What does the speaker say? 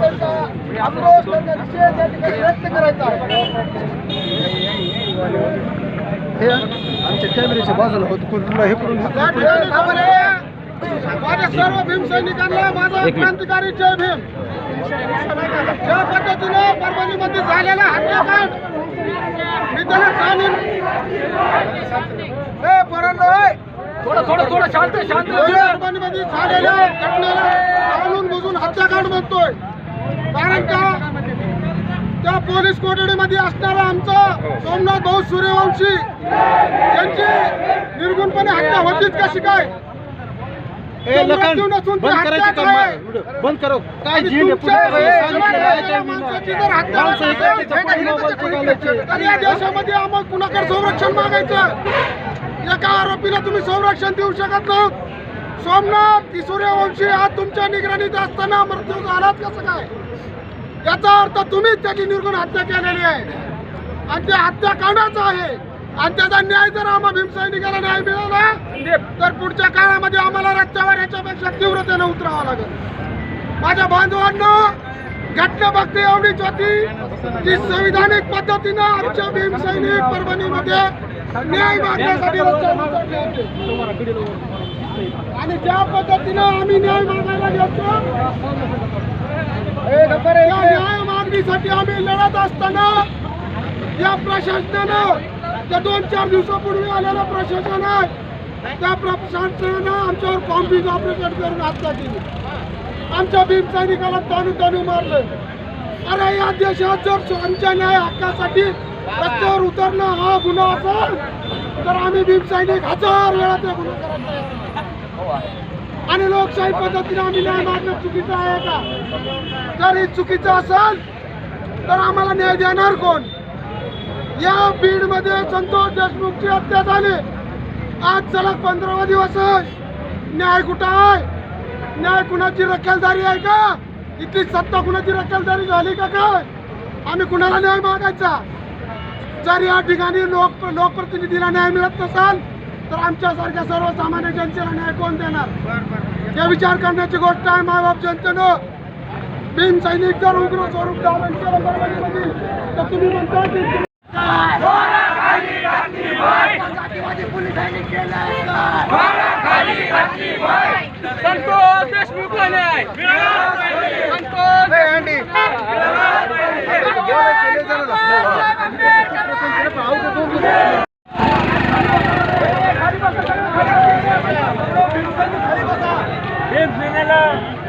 त्यांचा आक्रोश त्यांचा निषेध या ठिकाणी व्यक्त करायचा आहे. हे आमच्या कॅमेऱ्याच्या बाजूला होत कुठला हे करून या ठिकाणी माझ्या सर्व भीम सैनिकांना माझा क्रांतिकारी जय भीम. ज्या पद्धतीने परभणीमध्ये झालेला हत्याकांड मी त्याला जाणून. पोरांनो, ए. थोडं थोडं थोडं शांत शांत. परभणीमध्ये झालेल्या घटनेला जाणून बुजून हत्याकांड म्हणतोय. कारण का? त्या पोलीस कोठडीमध्ये असणारा आमचा सोमनाथ भाऊ सूर्यवंशी यांची निर्गुणपणे हत्या होतीच कशी काय? बंद करो. काय या देशामध्ये आम्हाला कुणाकडे संरक्षण मागायचं? एका आरोपीला तुम्ही संरक्षण देऊ शकत नाही सोमनाथ की सूर्यवंशी आज तुमच्या निगराणीत असताना मृत्यू झालाच कसं काय? याचा अर्थ तुम्हीच त्याची निर्गुण हत्या केलेली आहे. आणि त्या हत्याकांडाचं आहे. आणि त्याचा न्याय जर आम्हा भीमसैनिकाला न्याय मिळाला तर पुढच्या काळामध्ये आम्हाला रस्त्यावर याच्यापेक्षा तीव्रतेनं उतरावं लागेल. माझ्या बांधवांना घटना बघते एवढीच होती की संविधानिक पद्धतीनं आमच्या भीमसैनिक परभणीमध्ये न्याय मागण्यासाठी. आणि ज्या पद्धतीनं आम्ही न्याय मागायला या न्याय मागणीसाठी आम्ही लढत असताना या प्रशासनानं त्या दोन चार दिवसापूर्वी आलेलं प्रशासन आहे त्या प्रशासनानं आमच्यावर कॉम्पिंग ऑपरेशन करून हत्या केली. आमच्या भीम सैनिकाला ताणू ताणू मारलं. अरे या देशात जर आमच्या न्याय हक्कासाठी रस्त्यावर उतरणं हा गुन्हा असेल तर आम्ही भीम सैनिक हजार वेळा ते गुन्हा आणि लोकशाही पद्धतीने आम्ही न्याय मागणं चुकीचं आहे का? जर हे चुकीचं असेल तर आम्हाला न्याय देणार कोण? या बीडमध्ये संतोष देशमुखची हत्या झाली. आज सलग पंधरावा दिवस आहे. न्याय कुठं आहे? न्याय कुणाची रखेलदारी आहे का? इथली सत्ता कुणाची रखेलदारी झाली का काय? आम्ही कुणाला न्याय मागायचा? जर या ठिकाणी लोक लोकप्रतिनिधीला न्याय मिळत नसाल तर आमच्यासारख्या सर्वसामान्य जनतेला न्याय कोण देणार? हे विचार करण्याची गोष्ट आहे मायबाप जनतेनं. भीम सैनिक जर उग्र स्वरूप धारण केलं तर तुम्ही म्हणता की संतोष देशमुख संतोष